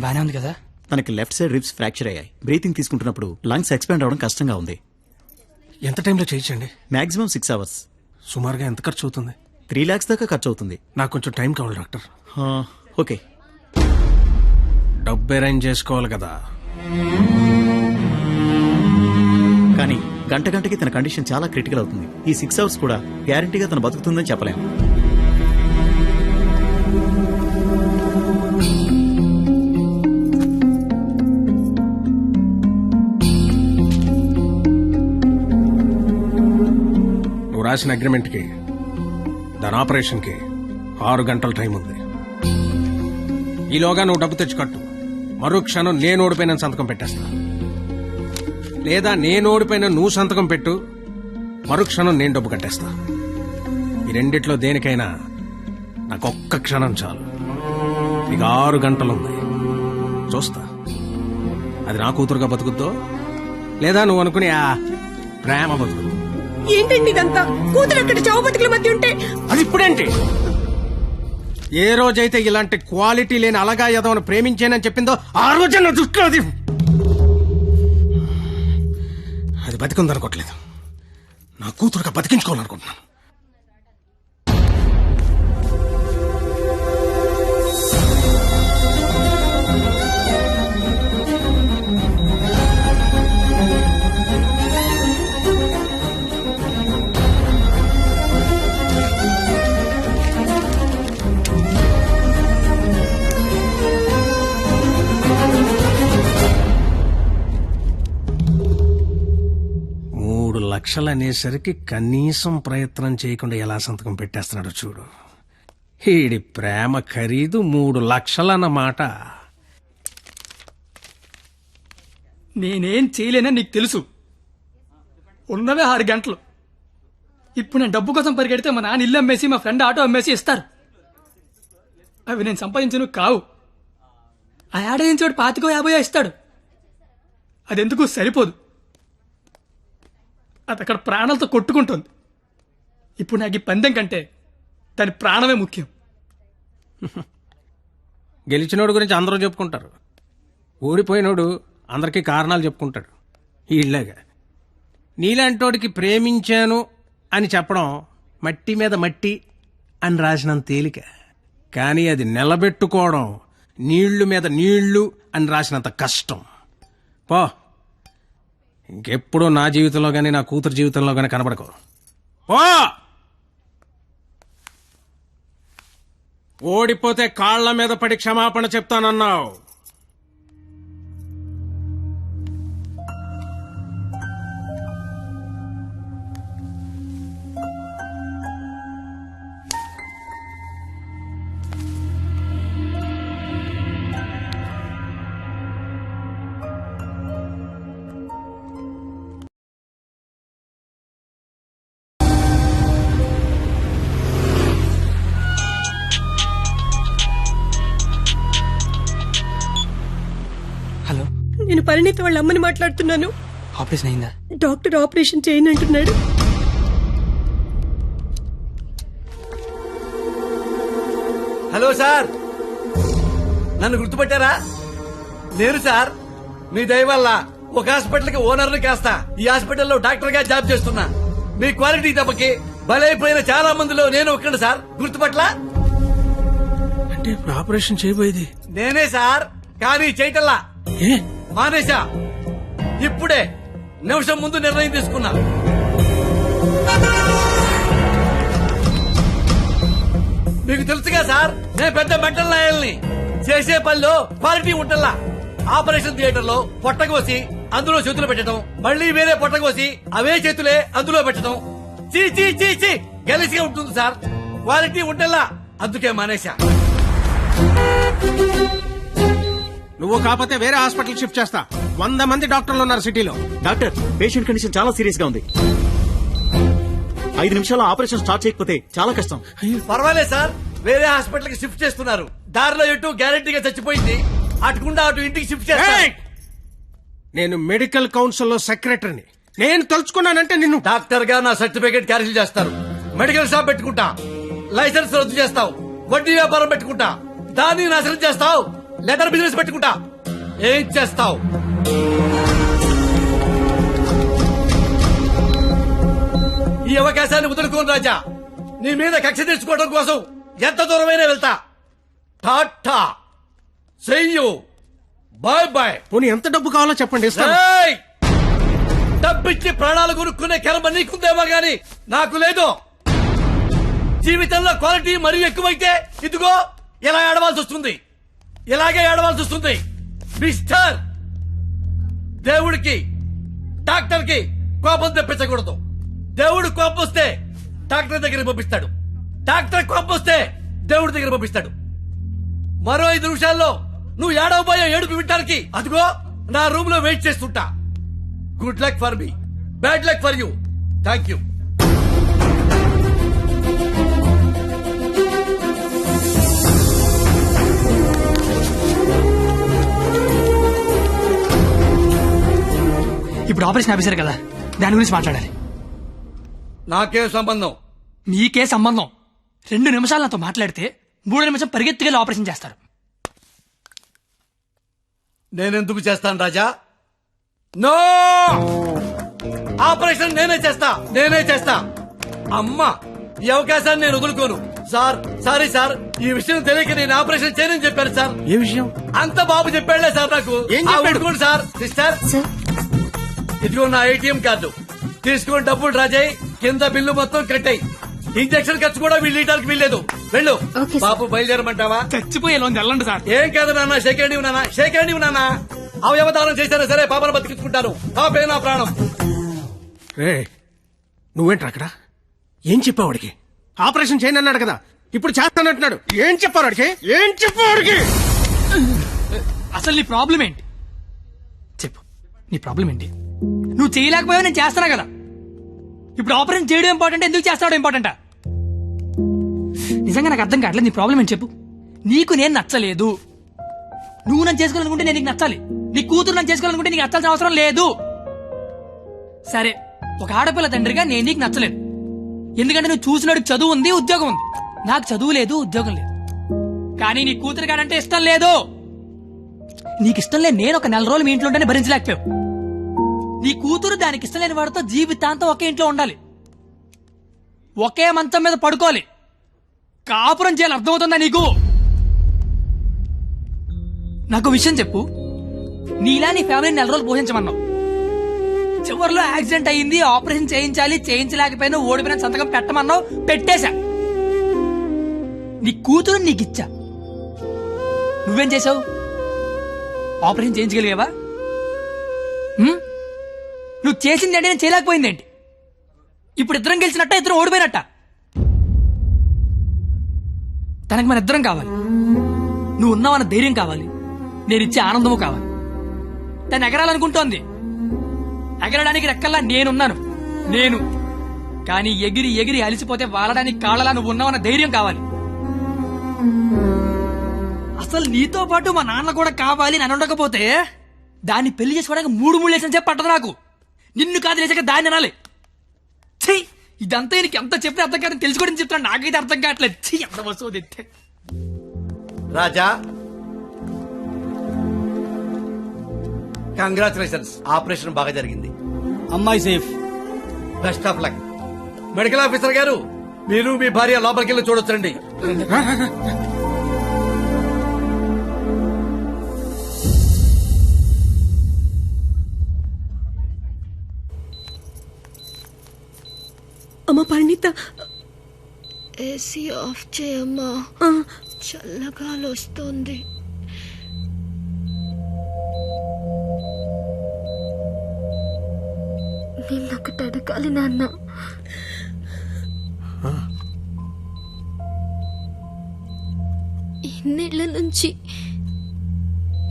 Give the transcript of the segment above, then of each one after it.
తను బానే ఉంది కదా? తనకి లెఫ్ట్ సైడ్ రిబ్స్ ఫ్రాక్చర్ అయ్యాయి. బ్రీతింగ్ తీసుకుంటున్నప్పుడు లంగ్స్ ఎక్స్పాండ్ అవడం కష్టంగా ఉంది. ఎంత టైంలో చేయించండి? మాక్సిమం సిక్స్ అవర్స్ సుమారుగా ఎంత ఖర్చు అవుతుంది? త్రీ లాక్స్ దాకా ఖర్చు అవుతుంది. నాకు కొంచెం టైం కావాలి డాక్టర్. ఆ, ఓకే. డబ్బు అరేంజ్ చేసుకోవాలి కదా. కానీ గంట గంటకి తన కండిషన్ చాలా క్రిటికల్ అవుతుంది. ఈ సిక్స్ అవర్స్ కూడా గ్యారంటీగా తను బతుకుతుందని చెప్పలేము రాసిన అగ్రిమెంట్కి దాని ఆపరేషన్కి ఆరు గంటల టైం ఉంది. ఈలోగా నువ్వు డబ్బు తెచ్చి కట్టు మరో క్షణం నేను ఓడిపోయిన సంతకం పెట్టేస్తా. లేదా నేను ఓడిపోయిన నువ్వు సంతకం పెట్టు. మరో క్షణం నేను డబ్బు కట్టేస్తా. ఈ రెండిట్లో దేనికైనా నాకు ఒక్క క్షణం చాలు. ఇక ఆరు గంటలుంది చూస్తా. అది నా కూతురుగా బతుకుద్దో? లేదా నువ్వు అనుకునే ఆ ప్రేమ బతుకుద్దు ఏంటండి ఇదంతా? కూతురు అక్కడ చావు బతుకుల మధ్య ఉంటే అది ఇప్పుడేంటి? ఏ రోజైతే ఇలాంటి క్వాలిటీ లేని అలగా యదవను ప్రేమించానని చెప్పిందో ఆ రోజే నా దృష్టిలో అది అది బతికుందనుకోవట్లేదు. నా కూతురుగా బతికించుకోవాలనుకుంటున్నాను. లక్షలు అనేసరికి కనీసం ప్రయత్నం చేయకుండా ఎలా సంతకం పెట్టేస్తున్నాడో చూడు. ఈడి ప్రేమ ఖరీదు మూడు లక్షలన్నమాట. నేనేం చేయలేనని నీకు తెలుసు. ఉన్నవే ఆరు గంటలు. ఇప్పుడు నేను డబ్బు కోసం పరిగెడితే మా నాన్న ఇల్లు అమ్మేసి మా ఫ్రెండ్ ఆటో అమ్మేసి ఇస్తారు. అవి నేను సంపాదించను కావు. ఆ ఏడాదించోడు పాతికో యాభయో ఇస్తాడు. అదెందుకు సరిపోదు. అది అక్కడ ప్రాణాలతో కొట్టుకుంటుంది. ఇప్పుడు నాకు ఈ పందెం కంటే దాని ప్రాణమే ముఖ్యం. గెలిచినోడు గురించి అందరూ చెప్పుకుంటారు. ఓడిపోయినోడు అందరికీ కారణాలు చెప్పుకుంటాడు. ఈళ్ళగా నీలాంటోడికి ప్రేమించాను అని చెప్పడం మట్టి మీద మట్టి అని రాసినంత తేలిక. కానీ అది నిలబెట్టుకోవడం నీళ్ళు మీద నీళ్ళు అని రాసినంత కష్టం. పో. ఇంకెప్పుడు నా జీవితంలో కానీ నా కూతురు జీవితంలో కానీ కనబడకు పో! ఓడిపోతే కాళ్ళ మీద పడి క్షమాపణ చెప్తానన్నావు. పరిణీత వాళ్ళ అమ్మని మాట్లాడుతున్నాను. ఆపరేషన్ అయిందా? డాక్టర్ ఆపరేషన్ చేయను అంటున్నాడు. Hello sir. నన్ను గుర్తుపట్టారా? నేను సార్. మీ దయ వల్ల ఒక హాస్పిటల్కి ఓనర్ కాస్త ఈ హాస్పిటల్లో డాక్టర్గా జాబ్ చేస్తున్నా. మీ క్వాలిటీ దెబ్బకి బలైపోయిన చాలా మందిలో నేను ఒక్కడు సార్. గుర్తుపట్ల అంటే ఇప్పుడు ఆపరేషన్ చేయబోయేది? నేనే సార్. కానీ చేయటల్లా ఏ? మానేశా. ఇప్పుడే నిమిషం ముందు నిర్ణయం తీసుకున్నా. మీకు తెలుసుగా సార్ నేను పెద్ద మెంటల్ నాయల్ని. చేసే పనిలో క్వాలిటీ ఉంటల్లా. ఆపరేషన్ థియేటర్లో పొట్టకోసి అందులో చేతులు పెట్టడం మళ్ళీ వేరే పొట్టకోసి అవే చేతులే అందులో పెట్టడం. చీ చీ చీ చీ గెలిసిగా ఉంటుంది సార్. క్వాలిటీ ఉంటల్లా. అందుకే మానేశా. నువ్వు కాకపోతే వేరే హాస్పిటల్ షిఫ్ట్ చేస్తా. వంద మంది డాక్టర్లు ఉన్నారు సిటీలో. డాక్టర్ పేషెంట్ కండిషన్ చాలా సీరియస్గా ఉంది. ఐదు నిమిషాల్లో ఆపరేషన్ స్టార్ట్ చేయకపోతే చాలా కష్టం. పర్వాలేదు సార్ వేరే హాస్పిటల్కి షిఫ్ట్ చేస్తున్నారు. దారిలో ఎటు గ్యారెంటీగా చచ్చిపోయింది. అటుకుండా అటు ఇంటికి షిఫ్ట్ చేస్తారు ఏయ్! నేను మెడికల్ కౌన్సిల్లో సెక్రటరీని. నేను తలుచుకున్నానంటే నిన్ను. డాక్టర్గా నా సర్టిఫికేట్ క్యాన్సిల్ చేస్తారు. మెడికల్ షాప్ పెట్టుకుంటా. లైసెన్స్ రద్దు చేస్తావు. వడ్డీ వ్యాపారం పెట్టుకుంటా. దాన్ని నాశనం చేస్తావు. లెదర్ బిజినెస్ పెట్టుకుంటా. ఏం చేస్తావు? ఈ అవకాశాన్ని వదులుకోను రాజా. నీ మీద కక్ష తీర్చుకోవడం కోసం ఎంత దూరమైనా వెళ్తా. టాటా. చెయ్యు బాయ్ బాయ్ పోనీ ఎంత డబ్బు కావాలో చెప్పండి ఇస్తాను. ఏయ్! డబ్బిచ్చి ప్రాణాలు కొనుక్కునే కర్మ నీకుందేమో గాని నాకు లేదు. జీవితంలో క్వాలిటీ మరీ ఎక్కువైతే ఇదిగో ఇలా ఏడవాల్సి వస్తుంది ఇలాగే ఏడవాల్సి వస్తుంది. మిస్టర్ దేవుడికి డాక్టర్కి కోపం తెప్పించకూడదు. దేవుడు కోపం వస్తే డాక్టర్ దగ్గర పంపిస్తాడు. డాక్టర్ కోపం వస్తే దేవుడి దగ్గర పంపిస్తాడు. మరో ఐదు నిమిషాల్లో నువ్వు ఏడవబోయే ఏడుపు వింటానికి అదిగో నా రూమ్లో వెయిట్ చేస్తుంటా. Good luck for me. Bad luck for you. Thank you ఇప్పుడు ఆపరేషన్ ఆఫీసర్ కదా. దాని గురించి మాట్లాడాలి. నాకే సంబంధం. మీకే సంబంధం. రెండు నిమిషాలు నాతో మాట్లాడితే మూడు నిమిషం పరిగెత్తుకెళ్ళి ఆపరేషన్ చేస్తారు. నేనెందుకు చేస్తాను రాజా? నో! ఆపరేషన్ నేనే చేస్తా. నేనే చేస్తా. అమ్మా ఈ అవకాశాన్ని నేను వదులుకోను. సార్ సారీ సార్ ఈ విషయం తెలియక నేను ఆపరేషన్ చేయనని చెప్పాను సార్. ఏ విషయం? అంత బాబు చెప్పాడులే సార్ నాకు. ఏం ఆ, చెప్పాడు? ఊరుకోండి సార్. సిస్టర్. ఇదిగో నా ఏటీఎం కార్డు. తీసుకుని డబ్బులు రాజాయి కింద బిల్లు మొత్తం కట్టాయి ఇంజక్షన్ ఖర్చు కూడా వీళ్ళు ఇవ్వడానికి వీల్లేదు. వెళ్ళు. బాబు బయలుదేరమంటావా? చచ్చిపోయే లోన్ వెళ్ళండి సార్. ఏం కాదు నాన్న షేకండి నాన్న షేకండి నాన్న. అవయవదానం చేసినా సరే పాపను బతికించుకుంటాను పాపే నా ప్రాణం. రే నువ్వేంట్రా అక్కడ? ఏం చెప్పావు వాడికి? ఆపరేషన్ చేయను అన్నాడు కదా ఇప్పుడు చేస్తానంటున్నాడు. ఏం చెప్పారు వాడికి? ఏం చెప్పావు వాడికి? అసలు నీ ప్రాబ్లం ఏంటి? చెప్పు. నీ ప్రాబ్లం ఏంటి? నువ్వు చేయలేకపోయావు నేను చేస్తున్నా కదా? ఇప్పుడు ఆపరేషన్ చేయడం ఇంపార్టెంట్? ఎందుకు చేస్తాడు ఇంపార్టెంటా? నిజంగా నాకు అర్థం కావట్లేదు నీ ప్రాబ్లం ఏంటి చెప్పు. నీకు నేను నచ్చలేదు. నువ్వు నన్ను చేసుకోవాలనుకుంటే నేను నీకు నచ్చాలి. నీ కూతురు నన్ను చేసుకోవాలనుకుంటే నీకు నచ్చాల్సిన అవసరం లేదు. సరే ఒక ఆడపిల్ల తండ్రిగా నేను నీకు నచ్చలేదు. ఎందుకంటే నువ్వు చూసినాడు చదువు ఉంది ఉద్యోగం ఉంది. నాకు చదువు లేదు ఉద్యోగం లేదు. కానీ నీ కూతురు కాడంటే ఇష్టం లేదు. నీకు ఇష్టం లేదు నేను ఒక నెల రోజులు మీ ఇంట్లో ఉంటేనే భరించలేకపోయావు. నీ కూతురు దానికి ఇష్టం లేని వాడితో జీవితాంతం ఒకే ఇంట్లో ఉండాలి. ఒకే మంచం మీద పడుకోవాలి. కాపురం చేయాలి. అర్థమవుతుందా నీకు? నాకు విషయం చెప్పు. నీలా నీ ఫ్యామిలీని నెల రోజులు పోషించమన్నావు. చివరిలో యాక్సిడెంట్ అయ్యింది ఆపరేషన్ చేయించాలి చేయించలేకపోయినా ఓడిపోయిన సంతకం పెట్టమన్నావు పెట్టేశా. నీ కూతురు నీకు ఇచ్చా నువ్వేం చేసావు ఆపరేషన్ చేయించగలిగావా? చేసింది అంటే నేను చేయలేకపోయిందేంటి? ఇప్పుడు ఇద్దరం గెలిచినట్ట ఇద్దరం ఓడిపోయినట్ట? తనకి మన ఇద్దరం కావాలి. నువ్వు ఉన్నావన్న ధైర్యం కావాలి. నేను ఇచ్చే ఆనందము కావాలి. తను ఎగరాలనుకుంటోంది. ఎగరడానికి రెక్కల్లా నేనున్నాను. నేను. కానీ ఎగిరి ఎగిరి అలిసిపోతే వాలడానికి కాళ్ళలా నువ్వు ఉన్నావన్న ధైర్యం కావాలి. అసలు నీతో పాటు మా నాన్న కూడా కావాలి అని ఉండకపోతే దాన్ని పెళ్ళి చేసుకోవడానికి మూడు మూడు లేసిన చెప్పి పట్టదు నాకు. నిన్ను కాదు లేచాక దాన్ని అనాలి. ఛీ! ఇదంతా నీకు ఎంత చెప్పినా అర్థం కాదని తెలుసుకోవడం చెప్తాను నాకైతే అర్థం కావట్లేదు. ఛీ ఎంత వస్తువు తెస్తే రాజా. కంగ్రాచులేషన్స్ ఆపరేషన్ బాగా జరిగింది. అమ్మాయి safe. Best of luck medical officer గారు మీరు మీ భార్య లోపలికి వెళ్ళి చూడొచ్చండి. అమ్మ పరిణిత. ఏసీ ఆఫ్ చేయమ్మా. చల్లగాలి వస్తుంది నిన్నొకటి అడగాలి నాన్న. ఇన్నేళ్ళ నుంచి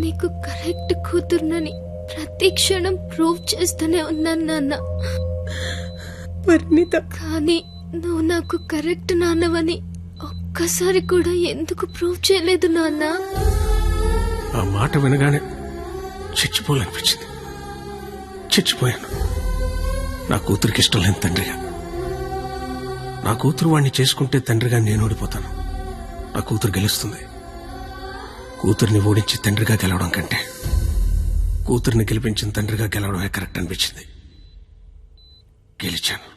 నీకు కరెక్ట్ కూతురునని ప్రతి క్షణం ప్రూవ్ చేస్తూనే ఉన్నాను నాన్న. పరిణిత. కానీ నువ్వు నాకు కరెక్ట్ నాన్నవని ఒక్కసారి కూడా ఎందుకు ప్రూవ్ చేయలేదు నాన్న? ఆ మాట వినగానే చచ్చిపోవాలనిపించింది. చచ్చిపోయాను. నా కూతురికి ఇష్టం లేని తండ్రిగా. నా కూతురు వాడిని చేసుకుంటే తండ్రిగా నేను ఓడిపోతాను. నా కూతురు గెలుస్తుంది. కూతుర్ని ఓడించి తండ్రిగా గెలవడం కంటే కూతుర్ని గెలిపించిన తండ్రిగా గెలవడమే కరెక్ట్ అనిపించింది. గెలిచాను.